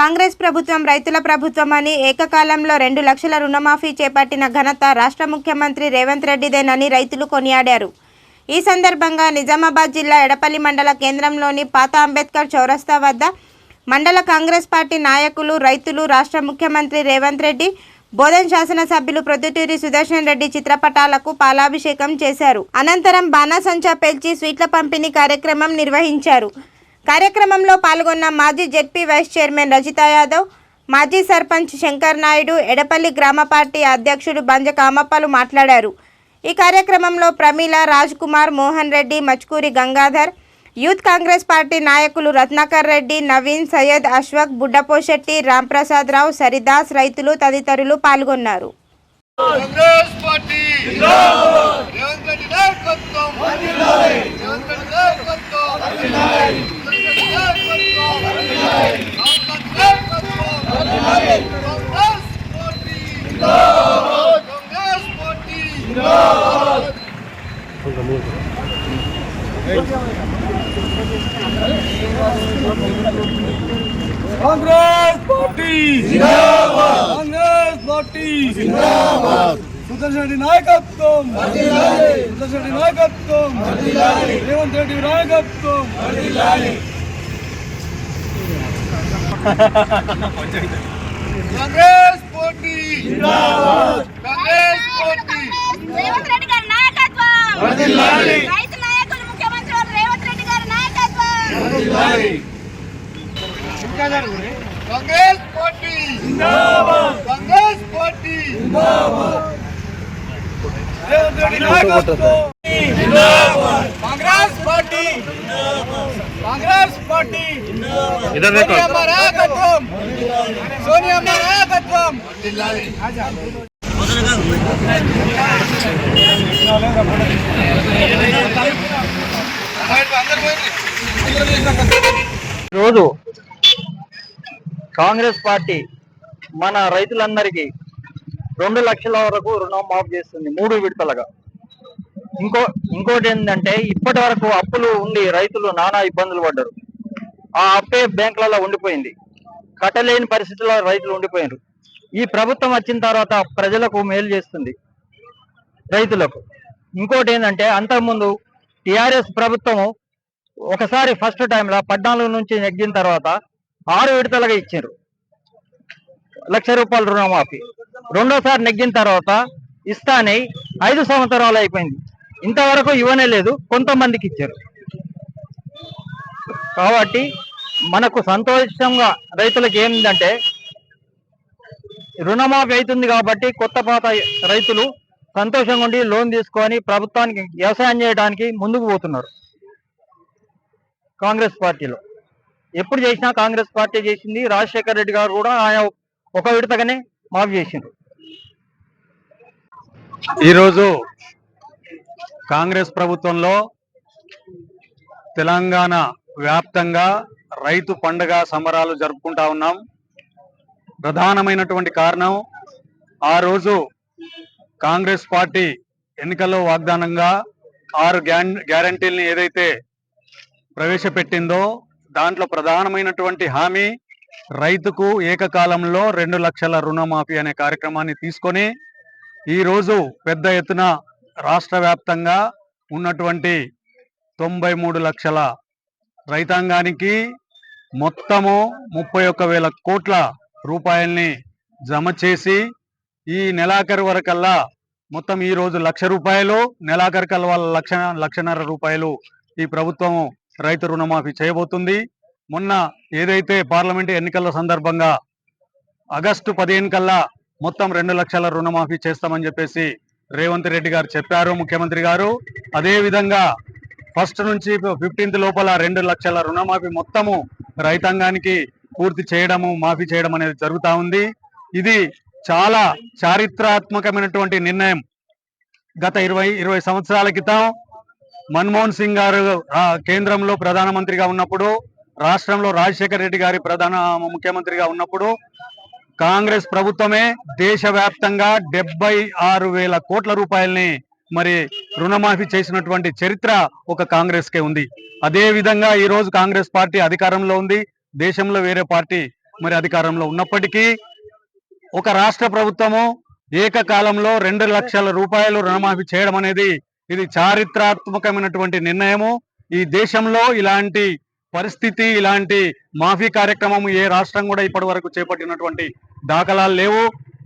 కాంగ్రెస్ ప్రభుత్వం రైతుల ప్రభుత్వం అని ఏకకాలంలో రెండు లక్షల రుణమాఫీ చేపట్టిన ఘనత రాష్ట్ర ముఖ్యమంత్రి రేవంత్ రెడ్డిదేనని రైతులు కొనియాడారు. ఈ సందర్భంగా నిజామాబాద్ జిల్లా ఎడపల్లి మండల కేంద్రంలోని పాత అంబేద్కర్ చౌరస్తా వద్ద మండల కాంగ్రెస్ పార్టీ నాయకులు రైతులు రాష్ట్ర ముఖ్యమంత్రి రేవంత్ రెడ్డి బోధన్ శాసనసభ్యులు ప్రొద్దుటూరి సుదర్శన్ రెడ్డి చిత్రపటాలకు పాలాభిషేకం చేశారు. అనంతరం బాణాసంచా పేల్చి స్వీట్ల పంపిణీ కార్యక్రమం నిర్వహించారు. కార్యక్రమంలో పాల్గొన్న మాజీ ZP vice chairman Rajitha Yadav మాజీ సర్పంచ్ శంకర్ నాయుడు ఎడపల్లి గ్రామ పార్టీ అధ్యక్షుడు బంజ కామప్పలు మాట్లాడారు. ఈ కార్యక్రమంలో ప్రమీల రాజ్ కుమార్ మోహన్ రెడ్డి మచ్కూరి గంగాధర్ యూత్ కాంగ్రెస్ పార్టీ నాయకులు రత్నాకర్ రెడ్డి నవీన్ సయ్యద్ అశ్వక్ బుడ్డపోశెట్టి రాంప్రసాద్ రావు సరిదాస్ రైతులు తదితరులు పాల్గొన్నారు. కాంగ్రెస్ పార్టీ రేవంత్ రెడ్డి నాయకత్వం. రేవంత్ రెడ్డి నాయకత్వం. కాంగ్రెస్ నాయకత్వం Congress party Congress party Congress party Congress party Sudarshan Reddy నాయకత్వం సుదర్శన్ రెడ్డి నాయకత్వం రేవంత్ రెడ్డి నాయకత్వం కాంగ్రెస్ పార్టీ కాంగ్రెస్ పార్టీ. రేవంత్ రెడ్డి గారి నాయకత్వం. రైతు నాయకులు ముఖ్యమంత్రి రేవంత్ రెడ్డి గారి నాయకత్వం. కాంగ్రెస్ పార్టీ కాంగ్రెస్ పార్టీ రేవంత్ రెడ్డి నాయకత్వం. కాంగ్రెస్ పార్టీ. సోనియమ్మ నాయకత్వం. సోనియమ్మ నాయకత్వం. రోజు కాంగ్రెస్ పార్టీ మన రైతులందరికీ రెండు లక్షల వరకు రుణం మాఫ్ చేస్తుంది మూడు విడతలుగా. ఇంకో ఇంకోటి ఏంటంటే ఇప్పటి వరకు అప్పులు ఉండి రైతులు నానా ఇబ్బందులు పడ్డారు. ఆ అప్పే బ్యాంకులలో ఉండిపోయింది. కట్టలేని పరిస్థితుల్లో రైతులు ఉండిపోయారు ఈ ప్రభుత్వం వచ్చిన తర్వాత ప్రజలకు మేలు చేస్తుంది. రైతులకు. ఇంకోటి ఏంటంటే అంతకుముందు టిఆర్ఎస్ ప్రభుత్వము ఒకసారి ఫస్ట్ టైంలో పద్నాలుగు నుంచి నెగ్గిన తర్వాత ఆరు విడతలుగా ఇచ్చారు లక్ష రూపాయల రుణమాఫీ. రెండోసారి నెగ్గిన తర్వాత ఇస్తానే ఐదు సంవత్సరాలు అయిపోయింది. ఇంతవరకు ఇవ్వనే లేదు కొంతమందికి ఇచ్చారు. కాబట్టి మనకు సంతోషంగా రైతులకు ఏంటంటే రుణమాఫీ అవుతుంది కాబట్టి కొత్త పాత రైతులు సంతోషంగా ఉండి లోన్ తీసుకొని ప్రభుత్వానికి వ్యవసాయం చేయడానికి ముందుకు పోతున్నారు కాంగ్రెస్ పార్టీలో. ఎప్పుడు చేసినా కాంగ్రెస్ పార్టీ చేసింది రాజశేఖర్ రెడ్డి గారు కూడా ఆయన ఒక విడతగానే మాఫీ చేసిండ్రు ఈరోజు కాంగ్రెస్ ప్రభుత్వంలో తెలంగాణ వ్యాప్తంగా రైతు పండుగ సంబరాలు జరుపుకుంటా ఉన్నాం. ప్రధానమైనటువంటి కారణం ఆ రోజు కాంగ్రెస్ పార్టీ ఎన్నికల్లో వాగ్దానంగా ఆరు గ్యాన్ గ్యారంటీల్ని ఏదైతే ప్రవేశపెట్టిందో దాంట్లో ప్రధానమైనటువంటి హామీ రైతుకు ఏకకాలంలో రెండు లక్షల రుణమాఫీ అనే కార్యక్రమాన్ని తీసుకొని ఈ రోజు పెద్ద ఎత్తున రాష్ట్ర వ్యాప్తంగా ఉన్నటువంటి తొంభై మూడు లక్షల రైతాంగానికి మొత్తము ముప్పై ఒక్క వేల కోట్ల రూపాయల్ని జమ చేసి ఈ నెలాఖరు వరకల్లా మొత్తం ఈ రోజు లక్ష రూపాయలు నెలాఖరు కల్లా వాళ్ళ లక్ష లక్షన్నర రూపాయలు ఈ ప్రభుత్వం రైతు రుణమాఫీ చేయబోతుంది. మొన్న ఏదైతే పార్లమెంటు ఎన్నికల సందర్భంగా ఆగస్టు పదిహేను కల్లా మొత్తం రెండు లక్షల రుణమాఫీ చేస్తామని చెప్పేసి రేవంత్ రెడ్డి గారు చెప్పారు ముఖ్యమంత్రి గారు. అదే విధంగా ఫస్ట్ నుంచి ఫిఫ్టీన్త్ లోపల రెండు లక్షల రుణమాఫీ మొత్తము రైతాంగానికి పూర్తి చేయడము మాఫీ చేయడం అనేది జరుగుతూ ఉంది. ఇది చాలా చారిత్రాత్మకమైనటువంటి నిర్ణయం. గత ఇరవై ఇరవై సంవత్సరాల క్రితం మన్మోహన్ సింగ్ గారు కేంద్రంలో ప్రధానమంత్రిగా ఉన్నప్పుడు రాష్ట్రంలో రాజశేఖర రెడ్డి గారి ప్రధాన ముఖ్యమంత్రిగా ఉన్నప్పుడు కాంగ్రెస్ ప్రభుత్వమే దేశవ్యాప్తంగా డెబ్బై ఆరు వేల కోట్ల రూపాయల్ని మరి రుణమాఫీ చేసినటువంటి చరిత్ర ఒక కాంగ్రెస్ కే ఉంది. అదే విధంగా ఈ రోజు కాంగ్రెస్ పార్టీ అధికారంలో ఉంది. దేశంలో వేరే పార్టీ మరి అధికారంలో ఉన్నప్పటికీ ఒక రాష్ట్ర ప్రభుత్వము ఏకకాలంలో రెండు లక్షల రూపాయలు రుణమాఫీ చేయడం అనేది ఇది చారిత్రాత్మకమైనటువంటి నిర్ణయము. ఈ దేశంలో ఇలాంటి పరిస్థితి ఇలాంటి మాఫీ కార్యక్రమం ఏ రాష్ట్రం కూడా ఇప్పటి వరకు చేపట్టినటువంటి దాఖలాలు లేవు.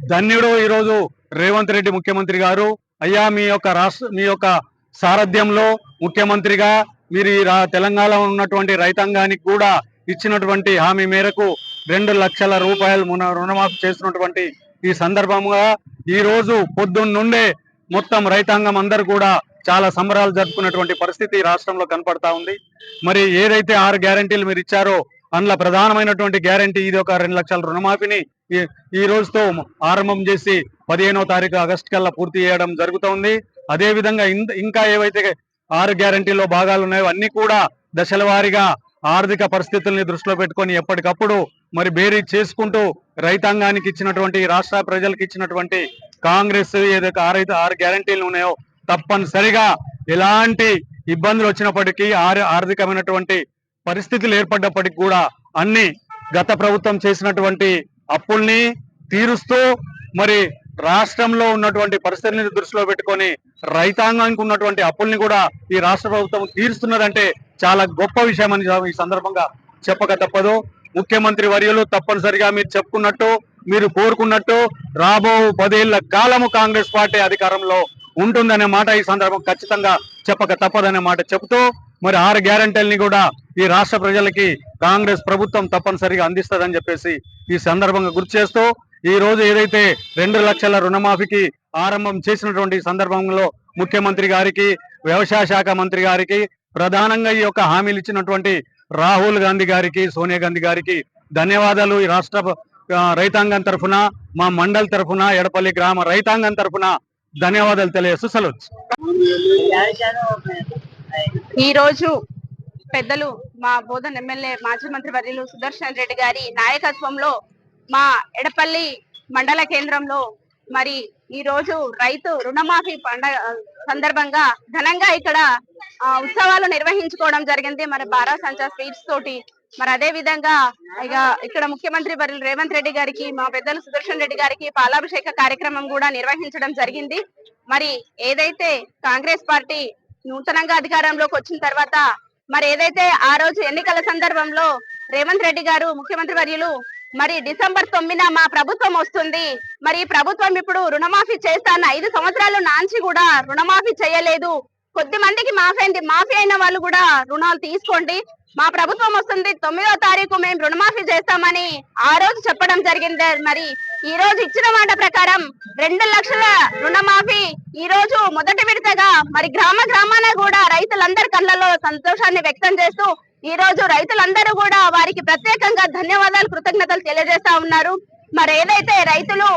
ధన్యుడు ఈరోజు రేవంత్ రెడ్డి ముఖ్యమంత్రి గారు. అయ్యా మీ యొక్క రాష్ట్ర మీ యొక్క సారథ్యంలో ముఖ్యమంత్రిగా మీరు ఈ రా- తెలంగాణలో ఉన్నటువంటి రైతాంగానికి కూడా ఇచ్చినటువంటి హామీ మేరకు రెండు లక్షల రూపాయలు రుణమాఫీ చేసినటువంటి ఈ సందర్భంగా ఈ రోజు నుండే మొత్తం రైతాంగం అందరూ కూడా చాలా సంబరాలు జరుపుకున్నటువంటి పరిస్థితి రాష్ట్రంలో కనపడతా ఉంది. మరి ఏదైతే ఆరు గ్యారంటీలు మీరు ఇచ్చారో అందులో ప్రధానమైనటువంటి గ్యారంటీ ఇది ఒక రెండు లక్షల రుణమాఫీని ఈ- రోజుతో ఆరంభం చేసి పదిహేనో తారీఖు ఆగస్టు కల్లా పూర్తి చేయడం జరుగుతోంది అదే విధంగా ఇంకా ఏవైతే ఆరు గ్యారంటీలో భాగాలు ఉన్నాయో అన్ని కూడా దశల వారీగా ఆర్థిక పరిస్థితుల్ని దృష్టిలో పెట్టుకొని ఎప్పటికప్పుడు మరి బేరీ చేసుకుంటూ రైతాంగానికి ఇచ్చినటువంటి రాష్ట్ర ప్రజలకు ఇచ్చినటువంటి కాంగ్రెస్ ఏదైతే ఆరైతే ఆరు గ్యారంటీలు ఉన్నాయో తప్పనిసరిగా ఎలాంటి ఇబ్బందులు వచ్చినప్పటికీ ఆరు ఆర్థికమైనటువంటి పరిస్థితులు ఏర్పడ్డప్పటికి కూడా అన్ని గత ప్రభుత్వం చేసినటువంటి అప్పుల్ని తీరుస్తూ మరి రాష్ట్రంలో ఉన్నటువంటి పరిస్థితులను దృష్టిలో పెట్టుకొని రైతాంగానికి ఉన్నటువంటి అప్పుల్ని కూడా ఈ రాష్ట్ర ప్రభుత్వం తీరుస్తున్నదంటే చాలా గొప్ప విషయం అని ఈ సందర్భంగా చెప్పక తప్పదు. ముఖ్యమంత్రి వర్యులు తప్పనిసరిగా మీరు చెప్పుకున్నట్టు మీరు కోరుకున్నట్టు రాబో పదేళ్ళ కాలము కాంగ్రెస్ పార్టీ అధికారంలో ఉంటుందనే మాట ఈ సందర్భం ఖచ్చితంగా చెప్పక తప్పదనే మాట చెబుతూ మరి ఆరు గ్యారంటీలని కూడా ఈ రాష్ట్ర ప్రజలకి కాంగ్రెస్ ప్రభుత్వం తప్పనిసరిగా అందిస్తుందని చెప్పేసి ఈ సందర్భంగా గుర్తు చేస్తూ ఈ రోజు ఏదైతే రెండు లక్షల రుణమాఫీకి ఆరంభం చేసినటువంటి సందర్భంలో ముఖ్యమంత్రి గారికి వ్యవసాయ శాఖ మంత్రి గారికి ప్రధానంగా ఈ యొక్క హామీలు ఇచ్చినటువంటి రాహుల్ గాంధీ గారికి సోనియా గాంధీ గారికి ధన్యవాదాలు ఈ రాష్ట్ర రైతాంగం తరఫున మా మండల్ తరఫున ఎడపల్లి గ్రామ రైతాంగం తరఫున ధన్యవాదాలు తెలియజేస్తూ సెలవు ఈ రోజు పెద్దలు మా బోధన్ ఎమ్మెల్యే మాజీ మంత్రి వర్యులు సుదర్శన్ రెడ్డి గారి నాయకత్వంలో మా ఎడపల్లి మండల కేంద్రంలో మరి ఈ రోజు రైతు రుణమాఫీ పండగ సందర్భంగా ఘనంగా ఇక్కడ ఉత్సవాలు నిర్వహించుకోవడం జరిగింది. మరి బారా సంచా స్వీట్స్ తోటి మరి అదే విధంగా ఇక ఇక్కడ ముఖ్యమంత్రి బరులు రేవంత్ రెడ్డి గారికి మా పెద్దలు సుదర్శన్ రెడ్డి గారికి పాలాభిషేక కార్యక్రమం కూడా నిర్వహించడం జరిగింది. మరి ఏదైతే కాంగ్రెస్ పార్టీ నూతనంగా అధికారంలోకి వచ్చిన తర్వాత మరి ఏదైతే ఆ రోజు ఎన్నికల సందర్భంలో రేవంత్ రెడ్డి గారు ముఖ్యమంత్రి వర్యులు మరి డిసెంబర్ తొమ్మిదిన మా ప్రభుత్వం వస్తుంది. మరి ప్రభుత్వం ఇప్పుడు రుణమాఫీ చేస్తాన్న ఐదు సంవత్సరాలు నాంచి కూడా రుణమాఫీ చేయలేదు. కొద్ది మందికి మాఫీ అయింది. మాఫీ అయిన వాళ్ళు కూడా రుణాలు తీసుకోండి. మా ప్రభుత్వం వస్తుంది తొమ్మిదో తారీఖు మేము రుణమాఫీ చేస్తామని ఆ రోజు చెప్పడం జరిగింది. మరి ఈ రోజు ఇచ్చిన మాట ప్రకారం రెండు లక్షల రుణమాఫీ ఈ రోజు మొదటి విడతగా మరి గ్రామ గ్రామాన కూడా రైతులందరి కళ్ళలో సంతోషాన్ని వ్యక్తం చేస్తూ ఈ రోజు రైతులందరూ కూడా వారికి ప్రత్యేకంగా ధన్యవాదాలు కృతజ్ఞతలు తెలియజేస్తా ఉన్నారు. మరి ఏదైతే రైతులు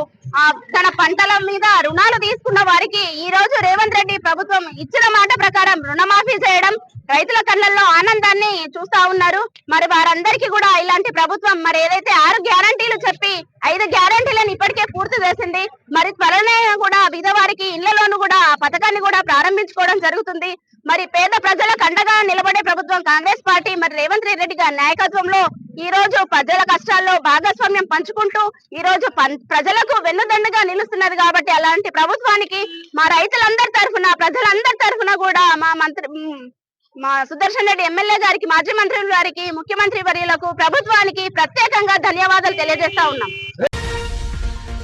తన పంటల మీద రుణాలు తీసుకున్న వారికి ఈ రోజు రేవంత్ రెడ్డి ప్రభుత్వం ఇచ్చిన మాట ప్రకారం రుణమాఫీ చేయడం రైతుల కళ్ళల్లో ఆనందాన్ని చూస్తా ఉన్నారు. మరి వారందరికీ కూడా ఇలాంటి ప్రభుత్వం మరి ఏదైతే ఆరు గ్యారంటీలు చెప్పి ఐదు గ్యారంటీలను ఇప్పటికే పూర్తి చేసింది మరి త్వరనే కూడా విధవారికి ఇళ్ళలోనూ కూడా ఆ పథకాన్ని కూడా ప్రారంభించుకోవడం జరుగుతుంది. మరి పేద ప్రజలకు అండగా నిలబడే ప్రభుత్వం కాంగ్రెస్ పార్టీ మరి రేవంత్ రెడ్డి గారి నాయకత్వంలో ఈ రోజు ప్రజల కష్టాల్లో భాగస్వామ్యం పంచుకుంటూ ఈ రోజు పం- ప్రజలకు వెన్నుదండగా నిలుస్తున్నది కాబట్టి అలాంటి ప్రభుత్వానికి మా రైతులందరి తరఫున ప్రజలందరి తరఫున కూడా మా మంత్రి మా సుదర్శన్ రెడ్డి ఎమ్మెల్యే గారికి మాజీ మంత్రులు గారికి ముఖ్యమంత్రి వర్యులకు ప్రభుత్వానికి ప్రత్యేకంగా ధన్యవాదాలు తెలియజేస్తా ఉన్నాం.